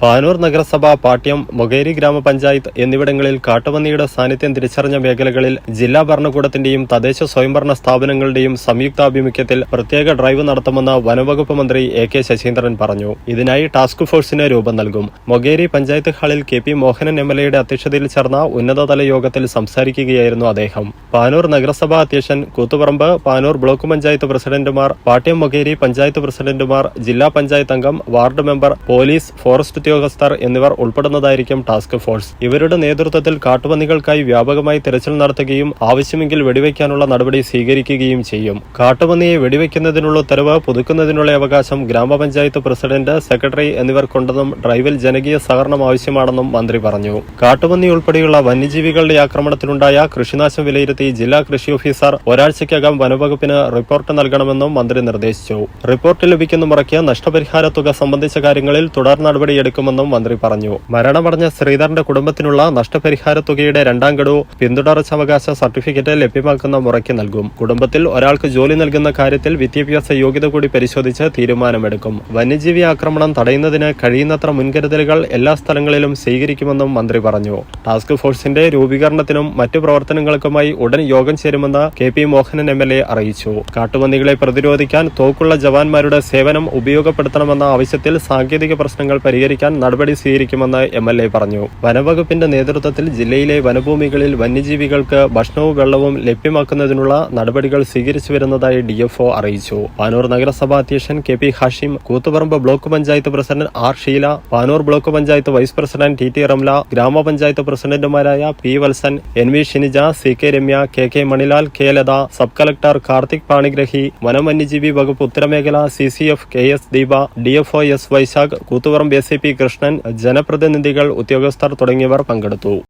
പാനൂർ നഗരസഭ പാട്യം മൊകേരി ഗ്രാമപഞ്ചായത്ത് എന്നിവിടങ്ങളിൽ കാട്ടുപന്നിയുടെ സാന്നിധ്യം തിരിച്ചറിഞ്ഞ മേഖലകളിൽ ജില്ലാ ഭരണകൂടത്തിന്റെയും തദ്ദേശ സ്വയംഭരണ സ്ഥാപനങ്ങളുടെയും സംയുക്താഭിമുഖ്യത്തിൽ പ്രത്യേക ഡ്രൈവ് നടത്തുമെന്ന് വനംവകുപ്പ് മന്ത്രി എ കെ ശശീന്ദ്രൻ പറഞ്ഞു. ഇതിനായി ടാസ്ക് ഫോഴ്സിന് രൂപം നൽകും. മൊകേരി പഞ്ചായത്ത് ഹാളിൽ K P Mohanan M L എയുടെ അധ്യക്ഷതയിൽ ചേർന്ന ഉന്നതതല യോഗത്തിൽ സംസാരിക്കുകയായിരുന്നു അദ്ദേഹം. പാനൂർ നഗരസഭാ അധ്യക്ഷൻ കൂത്തുപറമ്പ് പാനൂർ ബ്ലോക്ക് പഞ്ചായത്ത് പ്രസിഡന്റുമാർ പാട്യം മൊകേരി പഞ്ചായത്ത് പ്രസിഡന്റുമാർ ജില്ലാ പഞ്ചായത്ത് അംഗം വാർഡ് മെമ്പർ പോലീസ് ഫോറസ്റ്റ് ഉദ്യോഗസ്ഥർ എന്നിവർ ഉൾപ്പെടുന്നതായിരിക്കും ടാസ്ക് ഫോഴ്സ്. ഇവരുടെ നേതൃത്വത്തിൽ കാട്ടുപന്നികൾക്കായി വ്യാപകമായി തെരച്ചിൽ നടത്തുകയും ആവശ്യമെങ്കിൽ വെടിവെക്കാനുള്ള നടപടി സ്വീകരിക്കുകയും ചെയ്യും. കാട്ടുപന്നിയെ വെടിവെക്കുന്നതിനുള്ള ഉത്തരവ് പുതുക്കുന്നതിനുള്ള അവകാശം ഗ്രാമപഞ്ചായത്ത് പ്രസിഡന്റ് സെക്രട്ടറി എന്നിവർക്കുണ്ടെന്നും ഡ്രൈവിൽ ജനകീയ സഹകരണം ആവശ്യമാണെന്നും മന്ത്രി പറഞ്ഞു. കാട്ടുപന്നി ഉൾപ്പെടെയുള്ള വന്യജീവികളുടെ ആക്രമണത്തിലുണ്ടായ കൃഷിനാശം വിലയിരുത്തി ജില്ലാ കൃഷി ഓഫീസർ ഒരാഴ്ചയ്ക്കകം വനവകുപ്പിന് റിപ്പോർട്ട് നൽകണമെന്നും മന്ത്രി നിർദ്ദേശിച്ചു. റിപ്പോർട്ട് ലഭിക്കുന്ന മുറയ്ക്ക് നഷ്ടപരിഹാര തുക സംബന്ധിച്ച കാര്യങ്ങളിൽ തുടർ നടപടിയെടുക്കുമെന്നും മന്ത്രി പറഞ്ഞു. മരണമടഞ്ഞ ശ്രീധരന്റെ കുടുംബത്തിനുള്ള നഷ്ടപരിഹാര തുകയുടെ രണ്ടാം ഗഡു പിന്തുടർച്ചാവകാശ സർട്ടിഫിക്കറ്റ് ലഭ്യമാക്കുന്ന മുറയ്ക്ക് നൽകും. കുടുംബത്തിൽ ഒരാൾക്ക് ജോലി നൽകുന്ന കാര്യത്തിൽ വിദ്യാഭ്യാസ യോഗ്യത കൂടി പരിശോധിച്ച് തീരുമാനമെടുക്കും. വന്യജീവി ആക്രമണം തടയുന്നതിന് കഴിയുന്നത്ര മുൻകരുതലുകൾ എല്ലാ സ്ഥലങ്ങളിലും സ്വീകരിക്കുമെന്നും മന്ത്രി പറഞ്ഞു. ടാസ്ക് ഫോഴ്സിന്റെ രൂപീകരണത്തിനും മറ്റു പ്രവർത്തനങ്ങൾക്കുമായി ഉടൻ യോഗം ചേരുമെന്ന് K P Mohanan M L A അറിയിച്ചു. കാട്ടുപന്നികളെ പ്രതിരോധിക്കാൻ തോക്കുള്ള ജവാന്മാരുടെ സേവനം ഉപയോഗപ്പെടുത്തണമെന്ന ആവശ്യത്തിൽ സാങ്കേതിക പ്രശ്നങ്ങൾ പരിഹരിക്കാൻ നടപടി സ്വീകരിക്കുമെന്ന് എം എൽ എ പറഞ്ഞു. വനവകുപ്പിന്റെ നേതൃത്വത്തിൽ ജില്ലയിലെ വനഭൂമികളിൽ വന്യജീവികൾക്ക് ഭക്ഷണവും വെള്ളവും ലഭ്യമാക്കുന്നതിനുള്ള നടപടികൾ സ്വീകരിച്ചു വരുന്നതായി ഡിഎഫ്ഒ അറിയിച്ചു. പാനൂർ നഗരസഭാ അധ്യക്ഷൻ K P Hashim Koothuparamba block panchayat president R Sheela Panoor block panchayat vice president T T Ramla ഗ്രാമപഞ്ചായത്ത് പ്രസിഡന്റുമാരായ P Valsan N V Shinija C K Ramya K K Manilal K Latha sub collector Karthik Panigrahi വനം വന്യജീവി വകുപ്പ് ഉത്തരമേഖല C C F K S Deepa D F O S Vaishakh Koothuparamba S C P Krishnan ജനപ്രതിനിധികൾ ഉദ്യോഗസ്ഥർ തുടങ്ങിയവർ പങ്കെടുത്തു.